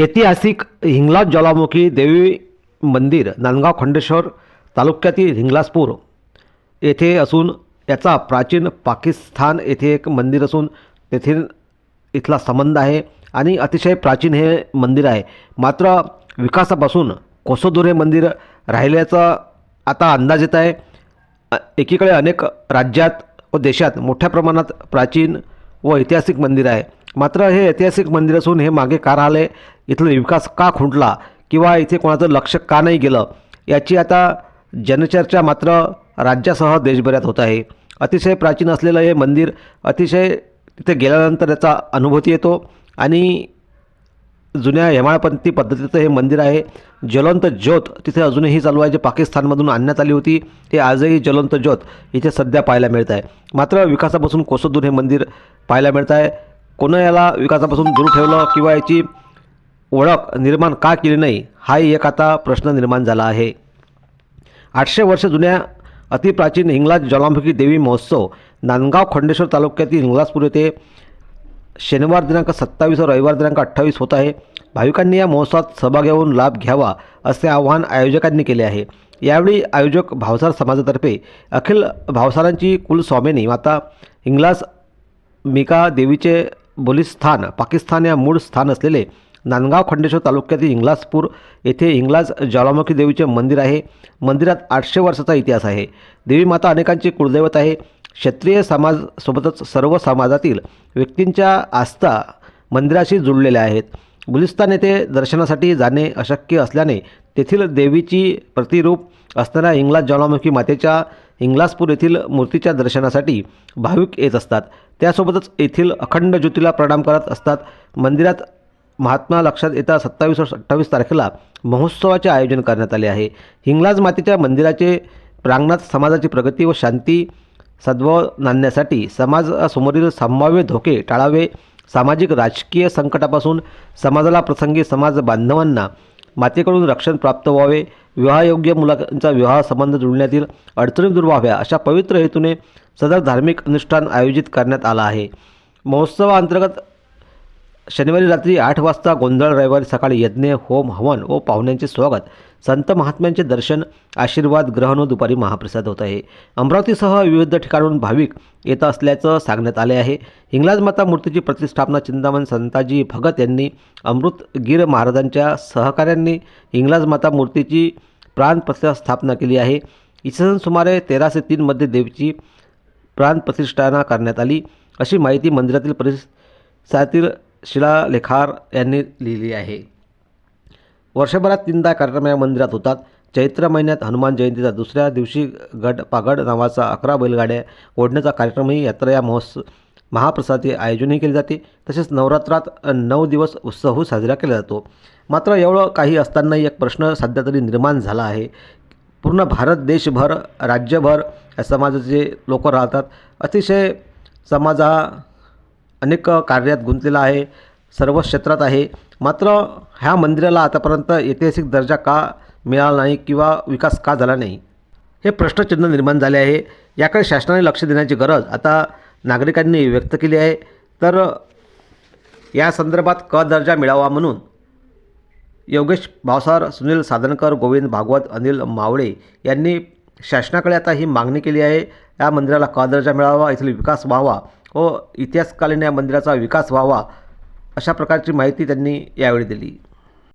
ऐतिहासिक हिंगलाज ज्वालामुखी देवी मंदिर नांदगाव खंडेश्वर तालुक्यातील हिंगलाजपूर येथे असून याचा प्राचीन पाकिस्तान येथे एक मंदिर असून तेथील इथला संबंध आहे आणि अतिशय प्राचीन हे मंदिर आहे. मात्र विकासापासून कोसोदूर हे मंदिर राहिल्याचा आता अंदाज येत आहे. एकीकडे अनेक राज्यात व देशात मोठ्या प्रमाणात प्राचीन व ऐतिहासिक मंदिर आहे. मात्र हे ऐतिहासिक मंदिर असून हे मागे का राहिले इथला विकास का खुंटला किंवा इथे कोणाचं लक्ष का नाही गेलं याची आता जनचर्चा मात्र राज्यासह देशभरात होत आहे. अतिशय प्राचीन असलेलं हे मंदिर अतिशय तिथे गेल्यानंतर याचा अनुभूती येतो आणि जुन्या हेमाळपंथी पद्धतीचं हे मंदिर आहे. ज्वलंत ज्योत तिथे अजूनही चालू आहे. जे पाकिस्तानमधून आणण्यात आली होती ते आजही ज्वलंत ज्योत इथे सध्या पाहायला मिळत आहे. मात्र विकासापासून कोसदूर हे मंदिर पाहायला मिळत आहे. कोणं याला विकासापासून दूर ठेवलं किंवा याची ओळख निर्माण का केली नाही हाही एक आता प्रश्न निर्माण झाला आहे. आठशे वर्ष जुन्या अतिप्राचीन हिंगलाज ज्वालामुखी देवी महोत्सव नांदगाव खंडेश्वर तालुक्यातील हिंगलाजपूर येथे शनिवार दिनांक सत्तावीस व रविवार दिनांक अठ्ठावीस होत आहे. भाविकांनी या महोत्सवात सहभाग घेऊन लाभ घ्यावा असे आवाहन आयोजकांनी केले आहे. यावेळी आयोजक भावसार समाजातर्फे अखिल भावसारांची कुलस्वामिनी माता हिंगलाज मिका देवीचे बलिस्थान पाकिस्तान या मूळ स्थान असलेले नांदगाव खंडेश्वर तालुक्यातील इंग्लासपूर येथे इंग्लाज ज्वालामुखी देवीचे मंदिर आहे. मंदिरात आठशे वर्षाचा इतिहास आहे. देवी माता अनेकांची कुलदैवत आहे. क्षत्रिय समाजसोबतच सर्व समाजातील व्यक्तींच्या आस्था मंदिराशी जुळलेल्या आहेत. गुलिस्तान येथे दर्शनासाठी जाणे अशक्य असल्याने तेथील देवीची प्रतिरूप असणाऱ्या इंग्लाज ज्वालामुखी मातेच्या इंग्लासपूर येथील मूर्तीच्या दर्शनासाठी भाविक येत असतात. त्यासोबतच येथील अखंड ज्योतीला प्रणाम करत असतात. मंदिरात महात्मा लक्षात येता सत्तावीस अठ्ठावीस तारखेला महोत्सवाचे आयोजन करण्यात आले आहे. हिंगलाज मातेच्या मंदिराचे प्रांगणात समाजाची प्रगती व शांती सद्भाव नांदण्यासाठी समाजासमोरील संभाव्य धोके टाळावे. सामाजिक राजकीय संकटापासून समाजाला प्रसंगी समाज बांधवांना मातेकडून रक्षण प्राप्त व्हावे. विवाहयोग्य मुलांचा विवाह संबंध जुळण्यातील अडचणी दूर व्हाव्या अशा पवित्र हेतूने सदर धार्मिक अनुष्ठान आयोजित करण्यात आला आहे. महोत्सवाअंतर्गत शनिवारी रात्री आठ वाजता गोंधळ रविवारी सकाळी यज्ञ होम हवन व पाहुण्यांचे स्वागत. संत महात्म्यांचे दर्शन आशीर्वाद ग्रहण व दुपारी महाप्रसाद होत आहे. अमरावतीसह विविध ठिकाणून भाविक येत असल्याचं सांगण्यात आले आहे. हिंगलाज माता मूर्तीची प्रतिष्ठापना चिंतामण संताजी भगत यांनी अमृतगीर महाराजांच्या सहकाऱ्यांनी हिंगलाज माता मूर्तीची प्राण स्थापना केली आहे. इसवी सुमारे तेराशे तीनमध्ये देवीची प्राणप्रतिष्ठापना करण्यात आली. अशी माहिती मंदिरातील परिसरातील शिलालेखार यांनी लिहिली आहे. वर्षभरात तीनदा कार्यक्रम या मंदिरात होतात. चैत्र महिन्यात हनुमान जयंतीचा दुसऱ्या दिवशी गड पागड नावाचा अकरा बैलगाड्या ओढण्याचा कार्यक्रमही यात्रा या महोत्सव महाप्रसादचे आयोजनही केले जाते. तसेच नवरात्रात नऊ दिवस उत्सवही साजरा केला जातो. मात्र एवढं काही असतानाही एक प्रश्न सध्या तरी निर्माण झाला आहे. पूर्ण भारत देशभर राज्यभर या समाजाचे लोक राहतात. अतिशय समाज हा अनेक कार्यात गुंतलेला आहे. सर्व क्षेत्रात आहे. मात्र ह्या मंदिराला आतापर्यंत ऐतिहासिक दर्जा का मिळाला नाही किंवा विकास का झाला नाही हे प्रश्नचिन्ह निर्माण झाले आहे. याकडे शासनाने लक्ष देण्याची गरज आता नागरिकांनी व्यक्त केली आहे. तर या संदर्भात क दर्जा मिळावा म्हणून योगेश भावसार सुनील साधनकर गोविंद भागवत अनिल मावळे यांनी शासनाकडे आता ही मागणी केली आहे. या मंदिराला क दर्जा मिळावा येथील विकास व्हावा व इतिहासकालीन या मंदिराचा विकास व्हावा अशा प्रकारची माहिती त्यांनी यावेळी दिली.